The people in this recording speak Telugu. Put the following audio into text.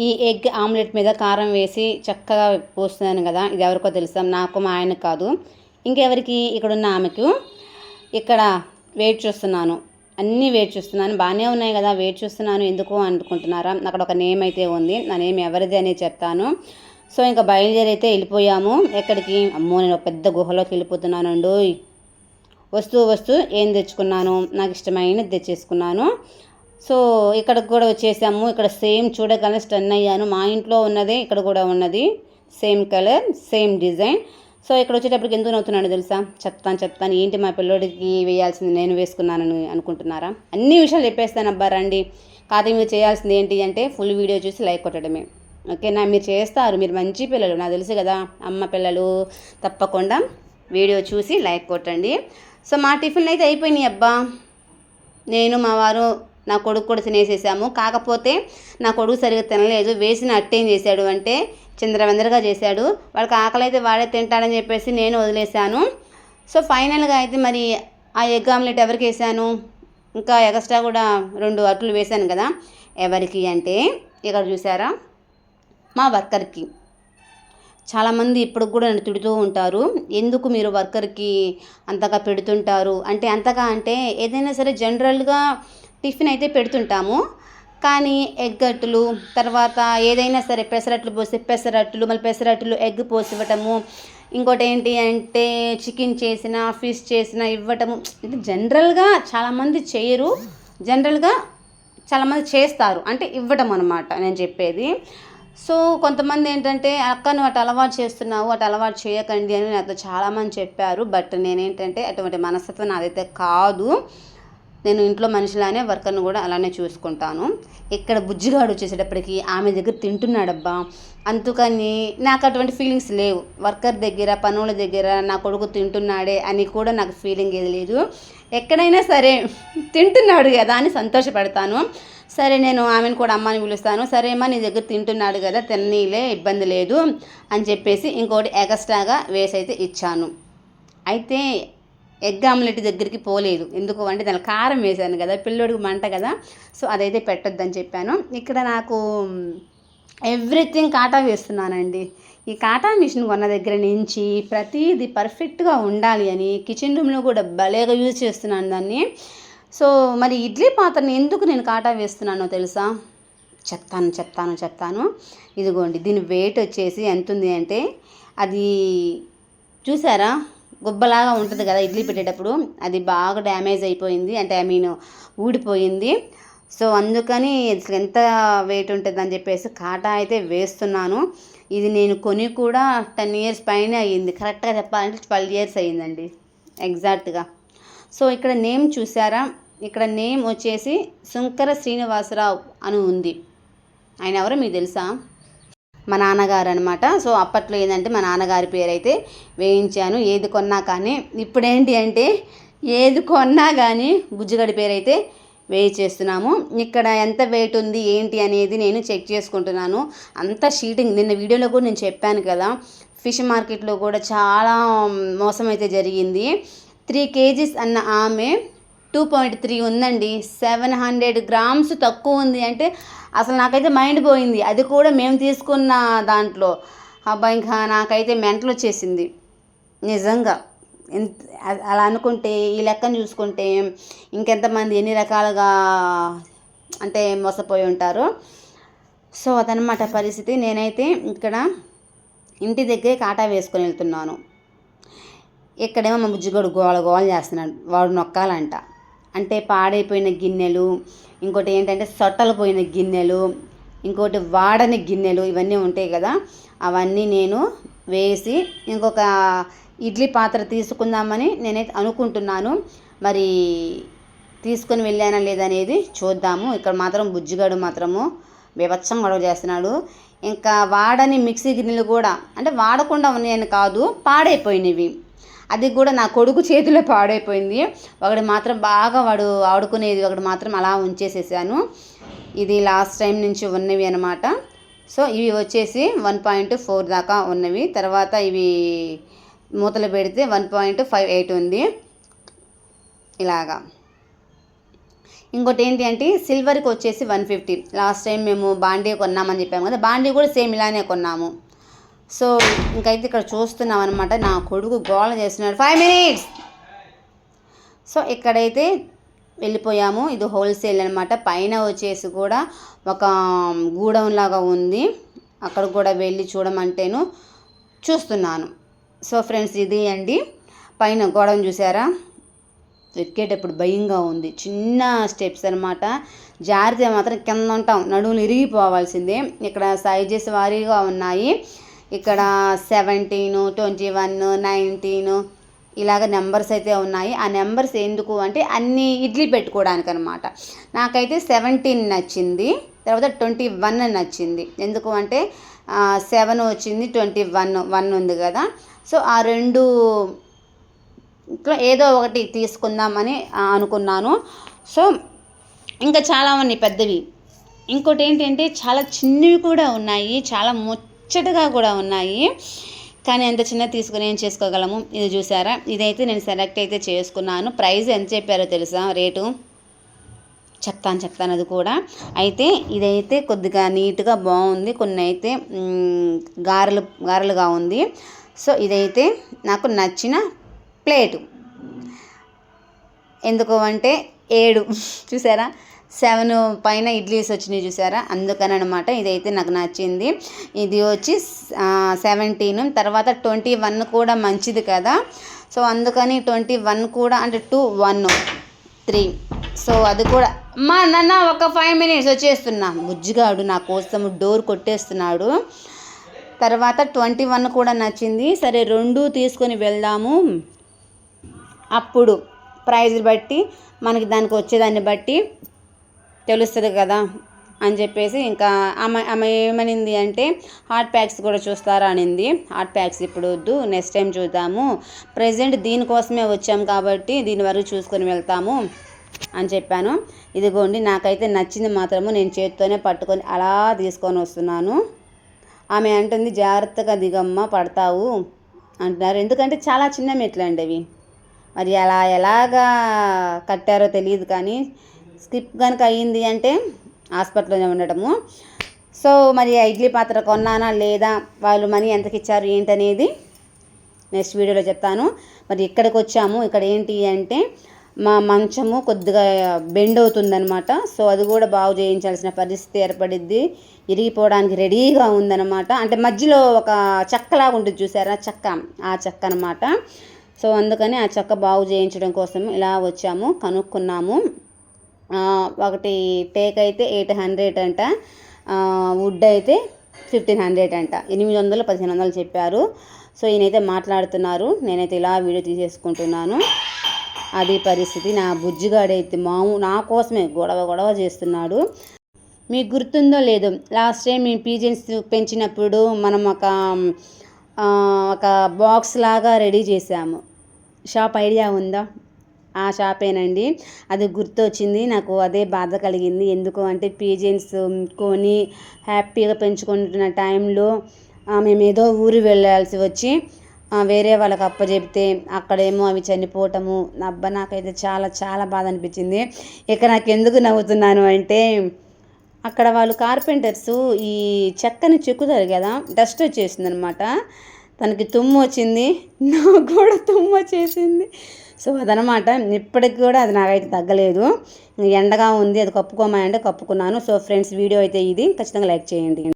ఈ ఎగ్ ఆమ్లెట్ మీద కారం వేసి చక్కగా పోస్తున్నాను కదా ఇది ఎవరికో తెలుసా నాకు మా ఆయన కాదు. ఇంకెవరికి? ఇక్కడ ఉన్న ఆమెకు. ఇక్కడ వెయిట్ చూస్తున్నాను. అన్నీ వెయిట్ చూస్తున్నాను. బాగానే ఉన్నాయి కదా వెయిట్ చూస్తున్నాను. ఎందుకు అనుకుంటున్నారా? అక్కడ ఒక నేమ్ అయితే ఉంది. నా నేమ్ ఎవరిది అనేది చెప్తాను. సో ఇంకా బయలుదేరి అయితే వెళ్ళిపోయాము. ఎక్కడికి? అమ్మో నేను ఒక పెద్ద గుహలోకి వెళ్ళిపోతున్నానండు వస్తూ వస్తూ ఏం తెచ్చుకున్నాను? నాకు ఇష్టమైనది తెచ్చేసుకున్నాను. సో ఇక్కడికి కూడా వచ్చేసాము. ఇక్కడ సేమ్ చూడగానే స్టన్ అయ్యాను. మా ఇంట్లో ఉన్నదే ఇక్కడ కూడా ఉన్నది. Same colour same design so ఇక్కడ వచ్చేటప్పటికి ఎందుకు నవ్వుతున్నాడు తెలుసా? చెప్తాను చెప్తాను. ఏంటి మా పిల్లోడికి వేయాల్సింది? నేను వేసుకున్నానని అనుకుంటున్నారా? అన్ని విషయాలు చెప్పేస్తాను అబ్బా రండి. కాకపోతే మీరు చేయాల్సింది ఏంటి అంటే ఫుల్ వీడియో చూసి లైక్ కొట్టడమే. ఓకేనా? మీరు చేస్తారు. మీరు మంచి పిల్లలు. నాకు తెలుసు కదా అమ్మ పిల్లలు. తప్పకుండా వీడియో చూసి లైక్ కొట్టండి. సో మా టిఫిన్లు అయితే అయిపోయినాయి అబ్బా. నేను మా వారు నా కొడుకు కూడా తినేసేసాము. కాకపోతే నా కొడుకు సరిగ్గా తినలేదు. వేసిన అట్టేం చేశాడు అంటే చిందరవందరగా చేశాడు. వాడికి ఆకలి అయితే వాడే తింటాడని చెప్పేసి నేను వదిలేశాను. సో ఫైనల్గా అయితే మరి ఆ ఎగ్ ఆమ్లెట్ ఎవరికి వేసాను? ఇంకా ఎగస్ట్రా కూడా రెండు అట్లు వేశాను కదా. ఎవరికి అంటే ఇక్కడ చూసారా? మా వర్కర్కి. చాలామంది ఇప్పుడు కూడా నన్ను తిడుతూ ఉంటారు. ఎందుకు మీరు వర్కర్కి అంతగా పెడుతుంటారు? అంటే అంతగా అంటే ఏదైనా సరే జనరల్గా టిఫిన్ అయితే పెడుతుంటాము. కానీ ఎగ్గట్లు తర్వాత ఏదైనా సరే పెసరట్లు పోసి పెసరట్లు మళ్ళీ పెసరట్లు ఎగ్ పోసి ఇవ్వటము. ఇంకోటి ఏంటి అంటే చికెన్ చేసిన ఫిష్ చేసిన ఇవ్వటము. ఇది జనరల్గా చాలామంది చేయరు. జనరల్గా చాలామంది చేస్తారు. అంటే ఇవ్వటం అనమాట నేను చెప్పేది. సో కొంతమంది ఏంటంటే అక్క నువ్వు అటు అలవాటు చేస్తున్నావు అటు అలవాటు చేయకండి అని నాతో చాలామంది చెప్పారు. బట్ నేనేంటంటే అటువంటి మనస్తత్వం నాదైతే కాదు. నేను ఇంట్లో మనిషిలానే వర్కర్ని కూడా అలానే చూసుకుంటాను. ఇక్కడ బుజ్జిగాడు వచ్చేసేటప్పటికి ఆమె దగ్గర తింటున్నాడబ్బా. అందుకని నాకు అటువంటి ఫీలింగ్స్ లేవు. వర్కర్ దగ్గర పనుల దగ్గర నా కొడుకు తింటున్నాడే అని కూడా నాకు ఫీలింగ్ ఏది లేదు. ఎక్కడైనా సరే తింటున్నాడు కదా అని సంతోషపడతాను. సరే నేను ఆమెను కూడా అమ్మని పిలుస్తాను. సరే అమ్మా నీ దగ్గర తింటున్నాడు కదా తిన్నీలే ఇబ్బంది లేదు అని చెప్పేసి ఇంకోటి ఎగస్ట్రాగా వేసి అయితే ఇచ్చాను. అయితే ఎగ్ ఆమ్లెట్ దగ్గరికి పోలేదు. ఎందుకు అంటే దాని కారం వేశాను కదా పిల్లోడికి మంట కదా సో అదైతే పెట్టొద్దని చెప్పాను. ఇక్కడ నాకు ఎవ్రీథింగ్ కాటా వేస్తున్నానండి. ఈ కాటా మిషన్ కొన్న దగ్గర నుంచి ప్రతిదీ పర్ఫెక్ట్గా ఉండాలి అని కిచెన్ రూమ్లో కూడా భలేగా యూజ్ చేస్తున్నాను దాన్ని. సో మరి ఇడ్లీ పాత్రని ఎందుకు నేను కాటా వేస్తున్నానో తెలుసా? చెప్తాను చెప్తాను చెప్తాను. ఇదిగోండి దీని వెయిట్ వచ్చేసి ఎంత ఉంది అంటే అది చూసారా? గుబ్బలాగా ఉంటుంది కదా ఇడ్లీ పెట్టేటప్పుడు. అది బాగా డ్యామేజ్ అయిపోయింది. అంటే ఐ మీన్ ఊడిపోయింది. సో అందుకని అసలు ఎంత వెయిట్ ఉంటుంది అని చెప్పేసి కాటా అయితే వేస్తున్నాను. ఇది నేను కొని కూడా టెన్ ఇయర్స్ పైన అయ్యింది. కరెక్ట్గా చెప్పాలంటే ట్వెల్వ్ ఇయర్స్ అయ్యిందండి. ఎగ్జాక్ట్గా సో ఇక్కడ నేమ్ చూసారా? ఇక్కడ నేమ్ వచ్చేసి శంకర శ్రీనివాసరావు అని ఉంది. ఆయన ఎవరో మీకు తెలుసా? మా నాన్నగారు అనమాట సో అప్పట్లో ఏంటంటే మా నాన్నగారి పేరైతే వేయించాను. ఏది కొన్నా కానీ ఇప్పుడేంటి అంటే ఏది కొన్నా కానీ గుజ్జుగడి పేరైతే వెయిట్ చేస్తున్నాము ఇక్కడ ఎంత వెయిట్ ఉంది ఏంటి అనేది నేను చెక్ చేసుకుంటున్నాను. అంత షీటింగ్ నిన్న వీడియోలో కూడా నేను చెప్పాను కదా ఫిష్ మార్కెట్లో కూడా చాలా మోసం అయితే జరిగింది. త్రీ కేజీస్ అన్న ఆమె టూ పాయింట్ త్రీ ఉందండి. సెవెన్ హండ్రెడ్ గ్రామ్స్ తక్కువ ఉంది అంటే అసలు నాకైతే మైండ్ పోయింది. అది కూడా మేము తీసుకున్న దాంట్లో. అబ్బా ఇంకా నాకైతే మెంటలు వచ్చేసింది. నిజంగా. ఎంత అలా అనుకుంటే ఈ లెక్కను చూసుకుంటే ఇంకెంతమంది ఎన్ని రకాలుగా అంటే మోసపోయి ఉంటారు. సో అదనమాట పరిస్థితి. నేనైతే ఇక్కడ ఇంటి దగ్గరే కాటా వేసుకొని వెళ్తున్నాను. ఇక్కడేమో మా బుజ్జిగోడు గోల గోల చేస్తున్నాడు. వాడు నొక్కాలంట. అంటే పాడైపోయిన గిన్నెలు ఇంకోటి ఏంటంటే సొట్టలు పోయిన గిన్నెలు ఇంకోటి వాడని గిన్నెలు ఇవన్నీ ఉంటాయి కదా అవన్నీ నేను వేసి ఇంకొక ఇడ్లీ పాత్ర తీసుకుందామని నేనైతే అనుకుంటున్నాను. మరి తీసుకొని వెళ్ళానా లేదనేది చూద్దాము. ఇక్కడ మాత్రం బుజ్జిగాడు మాత్రము బీభత్సం గొడవ చేస్తున్నాడు. ఇంకా వాడని మిక్సీ గిన్నెలు కూడా అంటే వాడకుండా ఉన్నాయని కాదు పాడైపోయినవి. అది కూడా నా కొడుకు చేతిలో పాడైపోయింది. ఒకటి మాత్రం బాగా వాడు ఆడుకునేది ఒకటి మాత్రం అలా ఉంచేసేసాను. ఇది లాస్ట్ టైం నుంచి ఉన్నవి అనమాట సో ఇవి వచ్చేసి వన్ పాయింట్ ఫోర్ దాకా ఉన్నవి. తర్వాత ఇవి మూతలు పెడితే వన్ పాయింట్ ఫైవ్ ఎయిట్ ఉంది. ఇలాగా. ఇంకోటి ఏంటి అంటే సిల్వర్కి వచ్చేసి వన్ ఫిఫ్టీ లాస్ట్ టైం మేము బాండీ కొన్నామని చెప్పాము కదా. బాండీ కూడా సేమ్ ఇలానే కొన్నాము. సో ఇంకైతే ఇక్కడ చూస్తున్నాం అనమాట నా కొడుకు గోళ చేస్తున్నాడు. ఫైవ్ మినిట్స్ సో ఇక్కడైతే వెళ్ళిపోయాము. ఇది హోల్సేల్ అనమాట పైన వచ్చేసి కూడా ఒక um, గూడౌన్ లాగా ఉంది. అక్కడ కూడా వెళ్ళి చూడమంటేను చూస్తున్నాను. సో ఫ్రెండ్స్ ఇది అండి. పైన గోడౌన్ చూసారా? ఎక్కేటప్పుడు భయంగా ఉంది. చిన్న స్టెప్స్ అనమాట జారితే మాత్రం కింద ఉంటాం. నడువులు ఇరిగిపోవాల్సిందే. ఇక్కడ సైజెస్ వారీగా ఉన్నాయి. ఇక్కడ సెవెంటీను ట్వంటీ వన్ నైన్టీను ఇలాగ నెంబర్స్ అయితే ఉన్నాయి. ఆ నెంబర్స్ ఎందుకు అంటే అన్ని ఇడ్లీ పెట్టుకోవడానికి అనమాట నాకైతే సెవెంటీన్ నచ్చింది తర్వాత ట్వంటీ వన్ నచ్చింది. ఎందుకు అంటే సెవెన్ వచ్చింది ట్వంటీ వన్ వన్ ఉంది కదా. సో ఆ రెండు ఇట్లా ఏదో ఒకటి తీసుకుందామని అనుకున్నాను. సో ఇంకా చాలా ఉన్నాయి పెద్దవి. ఇంకోటి ఏంటంటే చాలా చిన్నవి కూడా ఉన్నాయి. చాలా ముచ్చటగా కూడా ఉన్నాయి. కానీ ఎంత చిన్న తీసుకుని ఏం చేసుకోగలము? ఇది చూసారా? ఇదైతే నేను సెలెక్ట్ అయితే చేసుకున్నాను. ప్రైస్ ఎంత చెప్పారో తెలుసా? రేటు? చెప్తాను చెప్తాను అది కూడా. అయితే ఇదైతే కొద్దిగా నీట్గా బాగుంది. కొన్ని అయితే గారెలు గారెలుగా ఉంది. సో ఇదైతే నాకు నచ్చిన ప్లేటు. ఎందుకు అంటే ఏడు. చూసారా? సెవెన్ పైన ఇడ్లీస్ వచ్చినాయి చూసారా? అందుకని అనమాట ఇదైతే నాకు నచ్చింది. ఇది వచ్చి సెవెంటీన్ తర్వాత ట్వంటీ వన్ కూడా మంచిది కదా? సో అందుకని ట్వంటీ వన్ కూడా అంటే టూ వన్ త్రీ సో అది కూడా మా నాన్న ఒక ఫైవ్ మినిట్స్ వచ్చేస్తున్నా. బుజ్జిగాడు నా కోసం డోర్ కొట్టేస్తున్నాడు. తర్వాత ట్వంటీ వన్ కూడా నచ్చింది. సరే రెండు తీసుకొని వెళ్దాము. అప్పుడు ప్రైజ్ బట్టి మనకి దానికి వచ్చేదాన్ని బట్టి తెలుస్తుంది కదా అని చెప్పేసి ఇంకా ఆమె ఆమె ఏమనింది అంటే హాట్ ప్యాక్స్ కూడా చూస్తారా అనింది. హాట్ ప్యాక్స్ ఇప్పుడు వద్దు నెక్స్ట్ టైం చూద్దాము. ప్రజెంట్ దీనికోసమే వచ్చాం కాబట్టి దీని వరకు చూసుకొని వెళ్తాము అని చెప్పాను. ఇదిగోండి నాకైతే నచ్చింది మాత్రము నేను చేతితోనే పట్టుకొని అలా తీసుకొని వస్తున్నాను. ఆమె అంటుంది జాగ్రత్తగా దిగమ్మ పడతావు అంటున్నారు. ఎందుకంటే చాలా చిన్న మెట్లు అండి అవి. మరి అలా ఎలాగా కట్టారో తెలియదు కానీ స్కిప్ కనుక అయ్యింది అంటే హాస్పిటల్లోనే ఉండటము సో మరి ఆ ఇడ్లీ పాత్ర కొన్నానా లేదా వాళ్ళు మనీ ఎంతకి ఇచ్చారు ఏంటనేది నెక్స్ట్ వీడియోలో చెప్తాను. మరి ఇక్కడికి వచ్చాము ఇక్కడ ఏంటి అంటే మా మంచము కొద్దిగా బెండ్ అవుతుందన్నమాట సో అది కూడా బాగు చేయించాల్సిన పరిస్థితి ఏర్పడిద్ది. ఇరిగిపోవడానికి రెడీగా ఉందన్నమాట అంటే మధ్యలో ఒక చెక్కలాగా ఉంటుంది చూసారా? చెక్క. ఆ చెక్క అనమాట. సో అందుకని ఆ చెక్క బాగు చేయించడం కోసం ఇలా వచ్చాము కనుక్కున్నాము. ఒకటి టేక్ అయితే ఎయిట్ హండ్రెడ్ అంట. వుడ్ అయితే ఫిఫ్టీన్ హండ్రెడ్ అంట. ఎనిమిది వందలు పదిహేను వందలు చెప్పారు. సో ఈయనైతే మాట్లాడుతున్నారు. నేనైతే ఇలా వీడియో తీసేసుకుంటున్నాను. అది పరిస్థితి. నా బుజ్జిగాడైతే మాము నా కోసమే గొడవ గొడవ చేస్తున్నాడు. మీకు గుర్తుందో లేదో లాస్ట్ టైం మేము పీజెన్స్ పెంచినప్పుడు మనం ఒక ఒక బాక్స్ లాగా రెడీ చేసాము. షాప్ ఐడియా ఉందా? ఆ షాపేనండి. అది గుర్తొచ్చింది. నాకు అదే బాధ కలిగింది. ఎందుకు అంటే పీజెన్స్ కొని హ్యాపీగా పెంచుకుంటున్న టైంలో మేము ఏదో ఊరు వెళ్ళాల్సి వచ్చి వేరే వాళ్ళకి అప్పచెప్తే అక్కడేమో అవి చనిపోవటము. అబ్బా నాకైతే చాలా చాలా బాధ అనిపించింది. ఇక నాకు ఎందుకు నవ్వుతున్నాను అంటే అక్కడ వాళ్ళు కార్పెంటర్స్ ఈ చెక్కని చెక్కుతారు కదా డస్ట్ వచ్చేసింది అనమాట తనకి తుమ్ము వచ్చింది. నాకు కూడా తుమ్ము వచ్చేసింది. సో అదనమాట ఇప్పటికి కూడా అది నాకైతే తగ్గలేదు. ఎండగా ఉంది. అది కప్పుకోమని అంటే కప్పుకున్నాను. సో ఫ్రెండ్స్ వీడియో అయితే ఇది. ఖచ్చితంగా లైక్ చేయండి.